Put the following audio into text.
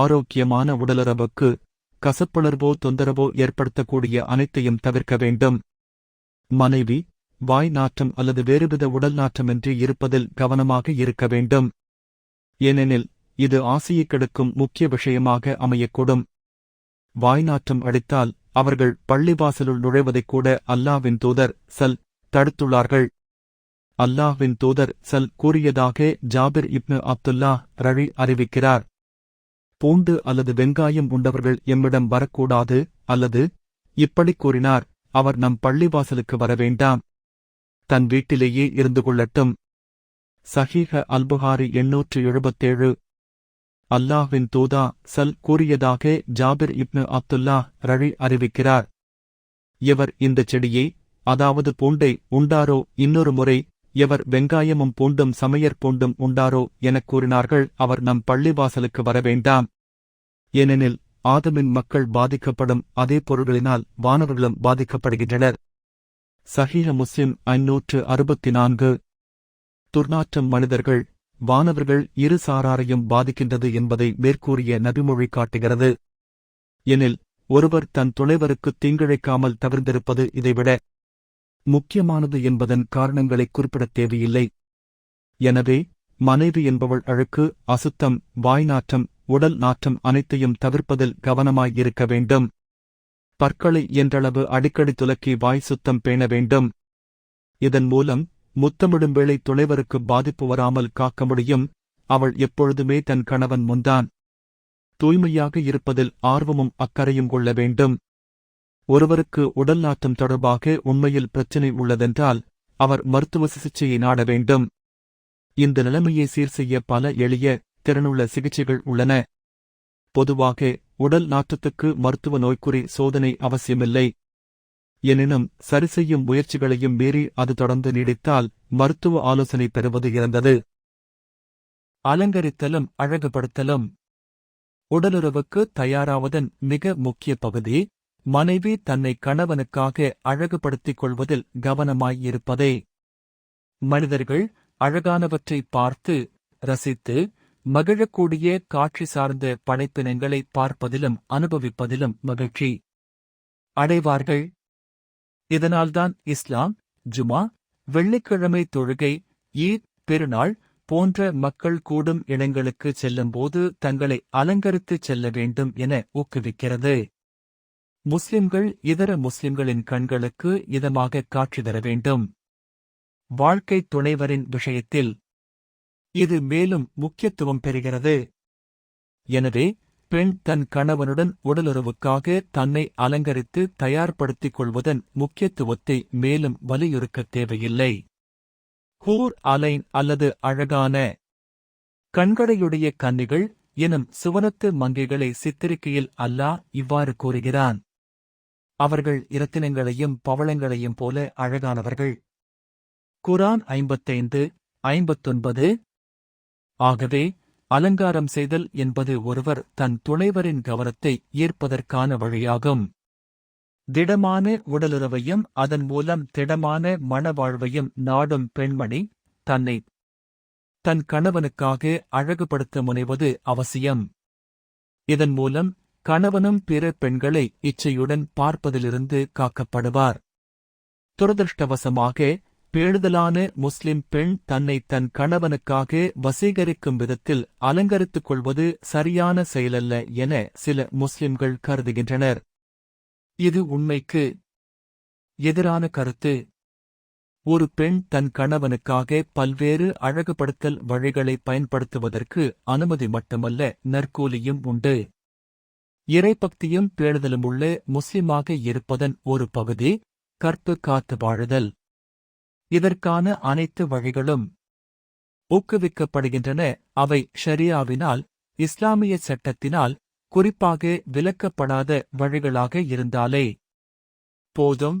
ஆரோக்கியமான உடலுறவுக்கு கசப்புணர்வோ தொந்தரவோ ஏற்படுத்தக்கூடிய அனைத்தையும் தவிர்க்க வேண்டும். மனைவி வாய் நாற்றம் அல்லது வேறுவித உடல் நாற்றமின்றி இருப்பதில் கவனமாக இருக்க வேண்டும். ஏனெனில் இது ஆசையை கெடுக்கும் முக்கிய விஷயமாக அமையக்கூடும். வாய் நாற்றம் அடித்தால் அவர்கள் பள்ளிவாசலுள் நுழைவதைக் கூட அல்லாவின் தூதர் சல் தடுத்துள்ளார்கள். அல்லாஹ்வின் தூதர் சல் கூறியதாக ஜாபிர் இப்னு அப்துல்லா ரழி அறிவிக்கிறார். பூண்டு அல்லது வெங்காயம் உண்டவர்கள் எம்மிடம் வரக்கூடாது அல்லது இப்படி கூறினார் அவர் நம் பள்ளிவாசலுக்கு வர வேண்டாம். தன் வீட்டிலேயே இருந்து கொள்ளட்டும். சஹீஹ அல்புகாரி எண்ணூற்று எழுபத்தேழு. அல்லாஹ்வின் தூதா சல் கூறியதாக ஜாபிர் இப்னு அப்துல்லா ரழி அறிவிக்கிறார். இவர் இந்த செடியை அதாவது பூண்டை உண்டாரோ இன்னொரு முறை எவர் வெங்காயமும் பூண்டும் சமையற் பூண்டும் உண்டாரோ எனக் கூறினார்கள் அவர் நம் பள்ளிவாசலுக்கு வரவேண்டாம் ஏனெனில் ஆதமின் மக்கள் பாதிக்கப்படும் அதே பொருள்களினால் வானவர்களும் பாதிக்கப்படுகின்றனர். சஹீஹ முஸ்லிம் ஐநூற்று அறுபத்தி நான்கு துர்நாற்றம் மனிதர்கள் வானவர்கள் இரு சாராரையும் பாதிக்கின்றது என்பதை மேற்கூறிய நபிமொழி காட்டுகிறது. எனில் ஒருவர் தன் துணைவருக்கு தீங்கிழைக்காமல் தவிர்ந்திருப்பது இதைவிட முக்கியமானது என்பதன் காரணங்களை குறிப்பிடத் தேவையில்லை. எனவே மனைவி என்பவள் அழுக்கு அசுத்தம் வாய்நாற்றம் உடல் நாற்றம் அனைத்தையும் தவிர்ப்பதில் கவனமாயிருக்க வேண்டும். பற்களை என்றளவு அடிக்கடி துலக்கி வாய் சுத்தம் பேண வேண்டும். இதன் மூலம் முத்தமிடும் வேளை துணைவருக்கு பாதிப்பு வராமல் காக்க முடியும். அவள் எப்பொழுதுமே தன் கணவன் முன்தான். தூய்மையாக இருப்பதில் ஆர்வமும் அக்கறையும் கொள்ள வேண்டும். ஒருவருக்கு உடல் நாட்டம் தொடர்பாக உண்மையில் பிரச்சினை உள்ளதென்றால் அவர் மருத்துவ சிகிச்சையை நாட வேண்டும். இந்த நிலைமையை சீர் செய்ய பல எளிய திறனுள்ள சிகிச்சைகள் உள்ளன. பொதுவாக உடல் நாற்றத்துக்கு மருத்துவ நோய்க்குறி சோதனை அவசியமில்லை. எனினும் சரிசெய்யும் முயற்சிகளையும் மீறி அது தொடர்ந்து நீடித்தால் மருத்துவ ஆலோசனை பெறுவது இறந்தது. அலங்கரித்தலும் அழகுபடுத்தலும். உடலுறவுக்கு தயாராவதன் மிக முக்கிய பகுதி மனைவி தன்னை கணவனுக்காக அழகுபடுத்திக் கொள்வதில் கவனமாயிருப்பதே மனிதர்கள் அழகானவற்றை பார்த்து ரசித்து மகிழக்கூடிய காட்சி சார்ந்த படைப்பினங்களை பார்ப்பதிலும் அனுபவிப்பதிலும் மகிழ்ச்சி அடைவார்கள். இதனால்தான் இஸ்லாம் ஜுமா வெள்ளிக்கிழமை தொழுகை ஈத் பெருநாள் போன்ற மக்கள் கூடும் இடங்களுக்கு செல்லும்போது தங்களை அலங்கரித்துச் செல்ல வேண்டும் என ஊக்குவிக்கிறது. முஸ்லிம்கள் இதர முஸ்லிம்களின் கண்களுக்கு இதமாக காட்சி தர வேண்டும். வாழ்க்கை துணைவரின் விஷயத்தில் இது மேலும் முக்கியத்துவம் பெறுகிறது. எனவே பெண் தன் கணவனுடன் உடலுறவுக்காக தன்னை அலங்கரித்து தயார்படுத்திக் கொள்வதன் முக்கியத்துவத்தை மேலும் வலியுறுக்கத் தேவையில்லை. ஹூர் அலைன் அல்லது அழகான கண்களையுடைய கன்னிகள் எனும் சுவனத்து மங்கைகளை சித்தரிக்கையில் அல்லாஹ் இவ்வாறு கூறுகிறான். அவர்கள் இரத்தினங்களையும் பவளங்களையும் போல அழகானவர்கள். குரான் ஐம்பத்தைந்து ஐம்பத்தொன்பது. ஆகவே அலங்காரம் செய்தல் என்பது ஒருவர் தன் துணைவரின் கவனத்தை ஈர்ப்பதற்கான வழியாகும். திடமான உடலுறவையும் அதன் மூலம் திடமான மனவாழ்வையும் நாடும் பெண்மணி தன்னை தன் கணவனுக்காக அழகுபடுத்த முனைவது அவசியம். இதன் மூலம் கணவனும் பிற பெண்களை இச்சையுடன் பார்ப்பதிலிருந்து காக்கப்படுவார். துரதிருஷ்டவசமாக பேணுதலான முஸ்லிம் பெண் தன்னை தன் கணவனுக்காக வசீகரிக்கும் விதத்தில் அலங்கரித்துக் கொள்வது சரியான செயலல்ல என சில முஸ்லிம்கள் கருதுகின்றனர். இது உண்மைக்கு எதிரான கருத்து. ஒரு பெண் தன் கணவனுக்காக பல்வேறு அழகுபடுத்தல் வழிகளை பயன்படுத்துவதற்கு அனுமதி மட்டுமல்ல நற்கூலியும் உண்டு. இறைபக்தியும் பேணுதலுமுள்ள முஸ்லிமாக இருப்பதன் ஒரு பகுதி கற்பு காத்து வாழுதல். இதற்கான அனைத்து வழிகளும் ஊக்குவிக்கப்படுகின்றன. அவை ஷரியாவினால் இஸ்லாமிய சட்டத்தினால் குறிப்பாக விலக்கப்படாத வழிகளாக இருந்தாலே போதும்.